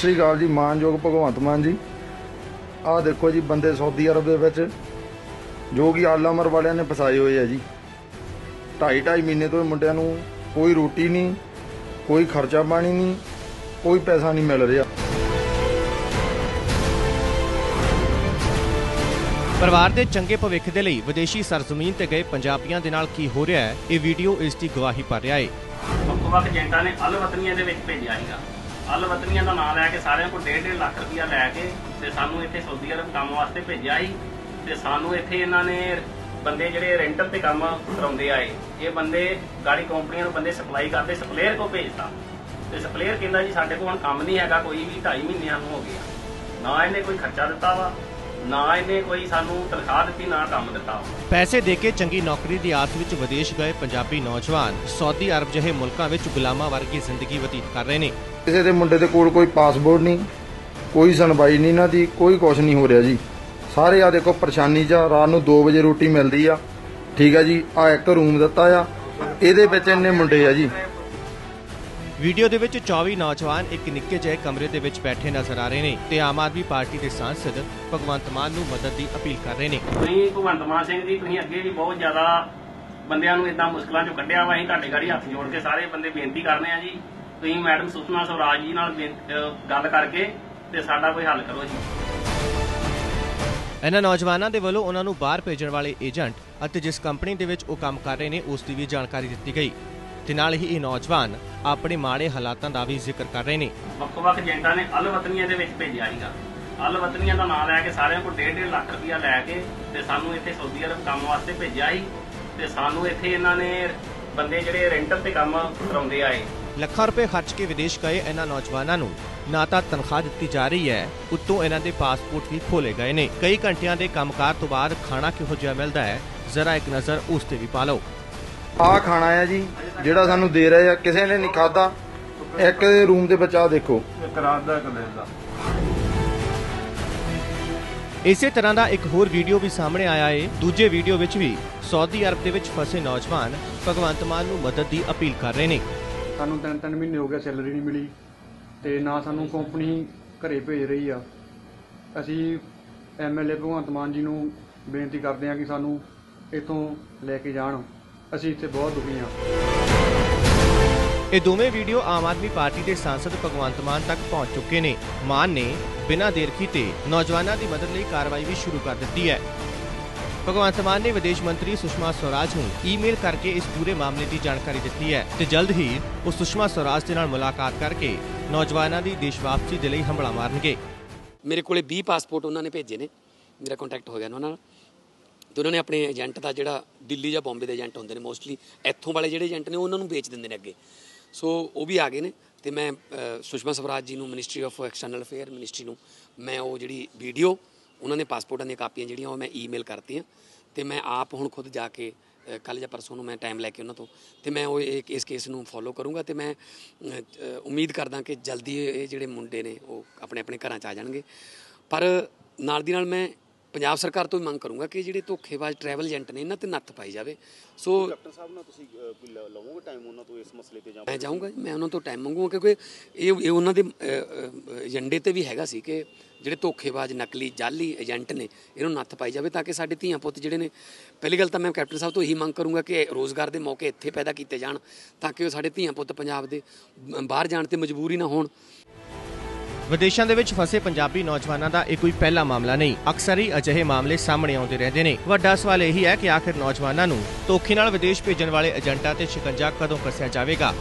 ਸ੍ਰੀ ਅਕਾਲ ਜੀ ਮਾਨਯੋਗ ਭਗਵੰਤ ਮਾਨ ਜੀ। ਆਹ ਦੇਖੋ ਜੀ ਬੰਦੇ ਸਾਊਦੀ ਅਰਬ ਦੇ ਵਿੱਚ ਜੋ ਕਿ ਆਲਮਰ ਵਾਲਿਆਂ ਨੇ ਫਸਾਏ ਹੋਏ ਆ ਜੀ। ਢਾਈ ਢਾਈ ਮਹੀਨੇ ਤੋਂ ਇਹ ਮੁੰਡਿਆਂ ਨੂੰ ਕੋਈ ਰੋਟੀ ਨਹੀਂ ਕੋਈ ਖਰਚਾ ਪਾਣੀ ਨਹੀਂ ਕੋਈ ਪੈਸਾ ਨਹੀਂ ਮਿਲ ਰਿਹਾ। ਪਰਿਵਾਰ ਦੇ ਚੰਗੇ ਭਵਿੱਖ ਦੇ ਲਈ ਵਿਦੇਸ਼ੀ ਸਰਜ਼ਮੀਨ ਤੇ ਗਏ ਪੰਜਾਬੀਆਂ ਦੇ ਨਾਲ ਕੀ ਹੋ ਰਿਹਾ ਹੈ ਇਹ ਵੀਡੀਓ ਇਸ ਦੀ ਗਵਾਹੀ ਭਰ ਰਿਹਾ ਹੈ। ਵੱਖੋ ਵੱਖ ਏਜੰਟਾਂ ਨੇ ਅਲ ਵਤਨੀਆਂ ਦੇ ਵਿੱਚ ਭੇਜਿਆ ਸੀਗਾ। ਅਲ ਦਾ ਨਾਮ ਲੈ ਕੇ ਸਾਰਿਆਂ ਕੋਲ 1.5 ਲੱਖ ਰੁਪਇਆ ਲੈ ਕੇ ਤੇ ਸਾਨੂੰ ਇੱਥੇ ਸਾਊਦੀ ਅਰਬ ਕੰਮ ਵਾਸਤੇ ਭੇਜਿਆ ਸੀ ਤੇ ਸਾਨੂੰ ਇੱਥੇ ਇਹਨਾਂ ਨੇ ਬੰਦੇ ਜਿਹੜੇ ਰੈਂਟਲ ਤੇ ਕੰਮ ਕਰਾਉਂਦੇ ਆਏ, ਇਹ ਬੰਦੇ ਗਾੜੀ ਕੰਪਨੀਆਂ ਨੂੰ ਬੰਦੇ ਸਪਲਾਈ ਕਰਦੇ ਸਪਲੇਅਰ ਕੋ ਭੇਜਤਾ। ਤੇ ਸਪਲੇਅਰ ਕਹਿੰਦਾ ਜੀ ਸਾਡੇ ਕੋਲ ਹੁਣ ਕੰਮ ਨਹੀਂ ਹੈਗਾ, ਕੋਈ ਵੀ 2.5 ਮਹੀਨਿਆਂ ਨੂੰ ਹੋ ਗਿਆ। ਨਾ ਇਹਨੇ ਕੋਈ ਖਰਚਾ ਦਿੱਤਾ ਵਾ। ਨਾ ਇਹਨੇ ਕੋਈ ਸਾਨੂੰ ਤਨਖਾਹ ਦਿੱਤੀ ਨਾ ਕੰਮ ਦਿੱਤਾ। ਪੈਸੇ ਦੇ ਕੇ ਚੰਗੀ ਨੌਕਰੀ ਦੀ ਆਸ ਵਿੱਚ ਵਿਦੇਸ਼ ਗਏ ਪੰਜਾਬੀ ਨੌਜਵਾਨ। ਸਾਊਦੀ ਅਰਬ ਜਿਹੇ ਮੁਲਕਾਂ ਵਿੱਚ ਗੁਲਾਮਾਂ ਵਰਗੀ ਜ਼ਿੰਦਗੀ ਬਤੀਤ ਕਰ ਰਹੇ ਨੇ। ਕਿਸੇ ਦੇ ਮੁੰਡੇ ਦੇ ਕੋਲ ਕੋਈ ਪਾਸਪੋਰਟ ਨਹੀਂ ਕੋਈ ਸੁਣਵਾਈ ਨਹੀਂ ਇਹਨਾਂ ਦੀ ਕੋਈ ਕੁਛ ਨਹੀਂ ਹੋ ਰਿਹਾ ਜੀ। ਸਾਰੇ ਆ ਦੇਖੋ ਪਰੇਸ਼ਾਨੀ ਚ ਰਾਤ ਨੂੰ 2 ਵਜੇ ਰੋਟੀ ਮਿਲਦੀ ਆ। ਠੀਕ ਆ ਜੀ ਆ ਇੱਕ ਰੂਮ ਦਿੱਤਾ ਆ। ਇਹਦੇ ਵਿੱਚ ਇੰਨੇ ਮੁੰਡੇ ਆ ਜੀ। ਵੀਡੀਓ ਦੇ ਵਿੱਚ 24 ਨੌਜਵਾਨ ਇੱਕ ਨਿੱਕੇ ਜਿਹੇ ਕਮਰੇ ਦੇ ਵਿੱਚ ਬੈਠੇ ਨਜ਼ਰ ਆ ਰਹੇ ਨੇ ਤੇ ਆਮ ਆਦਮੀ ਪਾਰਟੀ ਦੇ ਸਾਂਸਦ ਭਗਵੰਤ ਮਾਨ ਨੂੰ ਮਦਦ ਦੀ ਅਪੀਲ ਕਰ ਰਹੇ ਨੇ। ਤੁਸੀਂ ਭਗਵੰਤ ਮਾਨ ਸਿੰਘ ਜੀ ਤੁਸੀਂ ਅੱਗੇ ਵੀ ਬਹੁਤ ਜ਼ਿਆਦਾ ਬੰਦਿਆਂ ਨੂੰ ਇਦਾਂ ਮੁਸ਼ਕਲਾਂ ਚੋਂ ਕੱਢਿਆ ਵਾ ਅਸੀਂ ਤੁਹਾਡੇ ਗਾੜੀ ਹੱਥ ਜੋੜ ਕੇ ਸਾਰੇ ਬੰਦੇ ਬੇਨਤੀ ਕਰਨੇ ਆ ਜੀ। ਤੁਸੀਂ ਮੈਡਮ ਸੁਸ਼ਮਾ ਸਵਰਾਜ ਜੀ ਨਾਲ ਗੱਲ ਕਰਕੇ ਤੇ ਸਾਡਾ ਕੋਈ ਹੱਲ ਕਰੋ ਜੀ। ਇਹਨਾਂ ਨੌਜਵਾਨਾਂ ਦੇ ਵੱਲੋਂ ਉਹਨਾਂ ਨੂੰ ਬਾਹਰ ਭੇਜਣ ਵਾਲੇ ਏਜੰਟ ਅਤੇ ਜਿਸ ਕੰਪਨੀ ਦੇ ਵਿੱਚ ਉਹ ਕੰਮ ਕਰ ਰਹੇ ਨੇ ਉਸ ਦੀ ਵੀ ਜਾਣਕਾਰੀ ਦਿੱਤੀ ਗਈ। ਤੇ ਨਾਲ ਹੀ ਇਹ ਨੌਜਵਾਨ ਆਪਣੇ ਮਾੜੇ ਹਾਲਾਤਾਂ ਦਾ ਵੀ ਜ਼ਿਕਰ ਕਰ ਰਹੇ ਨੇ। ਵੱਖੋ ਵੱਖ ਏਜੰਟਾਂ ਨੇ ਅਲ ਵਤਨੀਆਂ ਦੇ ਵਿੱਚ ਭੇਜਿਆ ਸੀਗਾ। ਅਲ ਵਤਨੀਆਂ ਦਾ ਨਾਮ ਲੈ ਕੇ ਸਾਰਿਆਂ ਕੋਲ 1.5 ਲੱਖ ਰੁਪਇਆ ਲੈ ਕੇ ਤੇ ਸਾਨੂੰ ਇੱਥੇ ਸਾਊਦੀ ਅਰਬ ਕੰਮ ਵਾਸਤੇ ਭੇਜਿਆ ਸੀ ਤੇ ਸਾਨੂੰ ਇੱਥੇ ਇਹਨਾਂ ਨੇ ਬੰਦੇ ਜਿਹੜੇ ਰੈਂਟਲ ਤੇ ਕੰਮ ਕਰਾਉਂਦੇ ਆਏ। ਲੱਖਾਂ ਰੁਪਏ ਖਰਚ ਕੇ ਵਿਦੇਸ਼ ਗਏ ਇਹਨਾਂ ਨੌਜਵਾਨਾਂ ਨੂੰ। ਨਾ ਤਾਂ ਤਨਖਾਹ ਦਿੱਤੀ ਜਾ ਰਹੀ ਹੈ ਉੱਤੋਂ ਇਹਨਾਂ ਦੇ ਪਾਸਪੋਰਟ ਵੀ ਖੋਲੇ ਗਏ ਨੇ। ਕਈ ਘੰਟਿਆਂ ਦੇ ਕੰਮਕਾਰ ਤੋਂ ਬਾਅਦ ਖਾਣਾ ਕਿਹੋ ਜਿਹਾ ਮਿਲਦਾ ਹੈ ਜ਼ਰਾ ਇੱਕ ਨਜ਼ਰ ਉਸ ਤੇ ਵੀ ਪਾ ਲਓ। ਆ ਖਾਣਾ ਆ ਜੀ ਜਿਹੜਾ ਸਾਨੂੰ ਦੇ ਰਹੇ ਆ ਕਿਸੇ ਨੇ ਨਹੀਂ ਖਾਦਾ ਇੱਕ ਰੂਮ ਦੇ ਆ ਦੇਖੋ। ਇਸੇ ਤਰ੍ਹਾਂ ਦਾ ਇੱਕ ਹੋਰ ਵੀਡੀਓ ਵੀ ਸਾਹਮਣੇ ਆਇਆ ਹੈ ਦੂਜੇ ਵੀਡੀਓ ਵਿੱਚ ਵੀ ਸਾਊਦੀ ਅਰਬ ਦੇ ਵਿੱਚ ਫਸੇ ਨੌਜਵਾਨ ਭਗਵੰਤ ਮਾਨ ਨੂੰ ਮਦਦ ਦੀ ਅਪੀਲ ਕਰ ਰਹੇ ਨੇ। ਸਾਨੂੰ ਤਿੰਨ ਤਿੰਨ ਮਹੀਨੇ ਹੋ ਗਏ ਸੈਲਰੀ ਨਹੀਂ ਮਿਲੀ ਤੇ ਨਾ ਸਾਨੂੰ ਕੰਪਨੀ ਘਰੇ ਭੇਜ ਰਹੀ ਆ। ਅਸੀਂ ਐਮਐਲਏ ਭਗਵੰਤ ਮਾਨ ਜੀ ਨੂੰ ਬੇਨਤੀ ਕਰਦੇ ਹਾਂ ਕਿ ਸਾਨੂੰ ਇੱਥੋਂ ਲੈ ਕੇ ਜਾਣ। ਅਸੀਂ ਇੱਥੇ ਬਹੁਤ ਦੁਖੀ ਹਾਂ। ਇਹ ਦੋਵੇਂ ਵੀਡੀਓ ਆਮ ਆਦਮੀ ਪਾਰਟੀ ਦੇ ਸਾਂਸਦ ਭਗਵੰਤ ਮਾਨ ਤੱਕ ਪਹੁੰਚ ਚੁੱਕੇ ਨੇ। ਮਾਨ ਨੇ ਬਿਨਾਂ ਦੇਰ ਕੀਤੇ ਨੌਜਵਾਨਾਂ ਦੀ ਮਦਦ ਲਈ ਕਾਰਵਾਈ ਵੀ ਸ਼ੁਰੂ ਕਰ ਦਿੱਤੀ ਹੈ। ਭਗਵੰਤ ਮਾਨ ਨੇ ਵਿਦੇਸ਼ ਮੰਤਰੀ ਸੁਸ਼ਮਾ ਸਵਰਾਜ ਨੂੰ ਈਮੇਲ ਕਰਕੇ ਇਸ ਪੂਰੇ ਮਾਮਲੇ ਦੀ ਜਾਣਕਾਰੀ ਦਿੱਤੀ ਹੈ ਤੇ ਜਲਦ ਹੀ ਉਹ ਸੁਸ਼ਮਾ ਸਵਰਾਜ ਦੇ ਨਾਲ ਮੁਲਾਕਾਤ ਕਰਕੇ ਨੌਜਵਾਨਾਂ ਦੀ ਦੇਸ਼ ਵਾਪਸੀ ਦੇ ਲਈ ਹੰਬਲਾ ਮਾਰਨਗੇ। ਮੇਰੇ ਕੋਲੇ 20 ਪਾਸਪੋਰਟ ਉਹਨਾਂ ਨੇ ਭੇਜੇ ਨੇ। ਮੇਰਾ ਕੰਟੈਕਟ ਹੋ ਗਿਆ ਉਹਨਾਂ ਨਾਲ। ਤੇ ਉਹਨਾਂ ਨੇ ਆਪਣੇ ਏਜੰਟ ਦਾ ਜਿਹੜਾ ਦਿੱਲੀ ਜਾਂ ਬੰਬੇ ਦੇ ਏਜੰਟ ਹੁੰਦੇ ਨੇ ਮੋਸਟਲੀ ਇੱਥੋਂ ਵਾਲੇ ਜਿਹੜੇ ਏਜੰਟ ਨੇ ਉਹਨਾਂ ਨੂੰ ਵੇਚ ਦਿੰਦੇ ਨੇ ਅੱਗੇ। ਸੋ ਉਹ ਵੀ ਆ ਗਏ ਨੇ ਤੇ ਮੈਂ ਸੁਸ਼ਮਾ ਸਵਰਾਜ ਜੀ ਨੂੰ ministry of external affair ministry ਨੂੰ, ਮੈਂ ਉਹ ਜਿਹੜੀ ਵੀਡੀਓ ਉਹਨਾਂ ਨੇ ਪਾਸਪੋਰਟਾਂ ਦੀਆਂ ਕਾਪੀਆਂ ਜਿਹੜੀਆਂ, ਉਹ ਮੈਂ ਈਮੇਲ ਕਰਤੀਆਂ ਤੇ ਮੈਂ ਆਪ ਹੁਣ ਖੁਦ ਜਾ ਕੇ ਕੱਲ ਜਾਂ ਪਰਸੋਂ ਨੂੰ ਮੈਂ ਟਾਈਮ ਲੈ ਕੇ ਉਹਨਾਂ ਤੋਂ ਤੇ ਮੈਂ ਉਹ ਇਹ- ਇਸ ਕੇਸ ਨੂੰ ਫੋਲੋ ਕਰੂੰਗਾ ਤੇ ਮੈਂ ਉਮੀਦ ਕਰਦਾ ਕਿ ਜਲਦੀ ਇਹ ਜਿਹੜੇ ਮੁੰਡੇ ਨੇ, ਉਹ ਆਪਣੇ ਆਪਣੇ ਘਰਾਂ 'ਚ ਆ ਜਾਣਗੇ। ਪਰ ਨਾਲ ਦੀ ਨਾਲ ਮੈਂ ਪੰਜਾਬ ਸਰਕਾਰ ਤੋਂ ਵੀ ਮੰਗ ਕਰੂੰਗਾ ਕਿ ਜਿਹੜੇ ਧੋਖੇਬਾਜ਼ ਟਰੈਵਲ ਏਜੰਟ ਨੇ ਇਹਨਾਂ ਤੇ ਨੱਥ ਪਾਈ ਜਾਵੇ। ਸੋ ਡਾਕਟਰ ਸਾਹਿਬ ਨਾਲ ਤੁਸੀਂ ਲਵੋਗੇ ਟਾਈਮ ਉਹਨਾਂ ਤੋਂ ਇਸ ਮਸਲੇ ਤੇ ਮੈਂ ਜਾਊਂਗਾ ਮੈਂ ਉਹਨਾਂ ਤੋਂ ਟਾਈਮ ਮੰਗੂਗਾ ਕਿਉਂਕਿ ਇਹ ਇਹ ਉਹਨਾਂ ਦੇ ਏਜੰਡੇ ਤੇ ਵੀ ਹੈਗਾ ਸੀ ਕਿ ਜਿਹੜੇ ਧੋਖੇਬਾਜ਼ ਨਕਲੀ ਜਾਲੀ ਏਜੰਟ ਨੇ ਇਹਨੂੰ ਨੱਥ ਪਾਈ ਜਾਵੇ ਤਾਂ ਕਿ ਸਾਡੇ ਧੀਆਂ ਪੁੱਤ ਜਿਹੜੇ ਨੇ ਪਹਿਲੀ ਗੱਲ ਤਾਂ ਮੈਂ ਕੈਪਟਨ ਸਾਹਿਬ ਤੋਂ ਇਹੀ ਮੰਗ ਕਰੂੰਗਾ ਕਿ ਰੋਜ਼ਗਾਰ ਦੇ ਮੌਕੇ ਇੱਥੇ ਪੈਦਾ ਕੀਤੇ ਜਾਣ ਤਾਂ ਕਿ ਉਹ ਸਾਡੇ ਧੀਆਂ ਪੁੱਤ ਪੰਜਾਬ ਦੇ ਬਾਹਰ ਜਾਣ ਤੇ ਮਜਬੂਰ ਨਾ ਹੋਣ। ਵਿਦੇਸ਼ਾਂ ਦੇ ਵਿੱਚ ਫਸੇ ਪੰਜਾਬੀ ਨੌਜਵਾਨਾਂ ਦਾ ਇਹ ਕੋਈ ਪਹਿਲਾ ਮਾਮਲਾ ਨਹੀਂ। ਅਕਸਰ ਹੀ ਅਜਿਹੇ ਮਾਮਲੇ ਸਾਹਮਣੇ ਆਉਂਦੇ ਰਹਿੰਦੇ ਨੇ। ਵੱਡਾ ਸਵਾਲ ਇਹ ਹੀ ਹੈ ਕਿ ਆਖਿਰ ਨੌਜਵਾਨਾਂ ਨੂੰ ਧੋਖੇ ਨਾਲ ਵਿਦੇਸ਼ ਭੇਜਣ ਵਾਲੇ ਏਜੰਟਾਂ ਤੇ ਸ਼ਿਕੰਜਾ ਕਦੋਂ ਕੱਸਿਆ ਜਾਵੇਗਾ?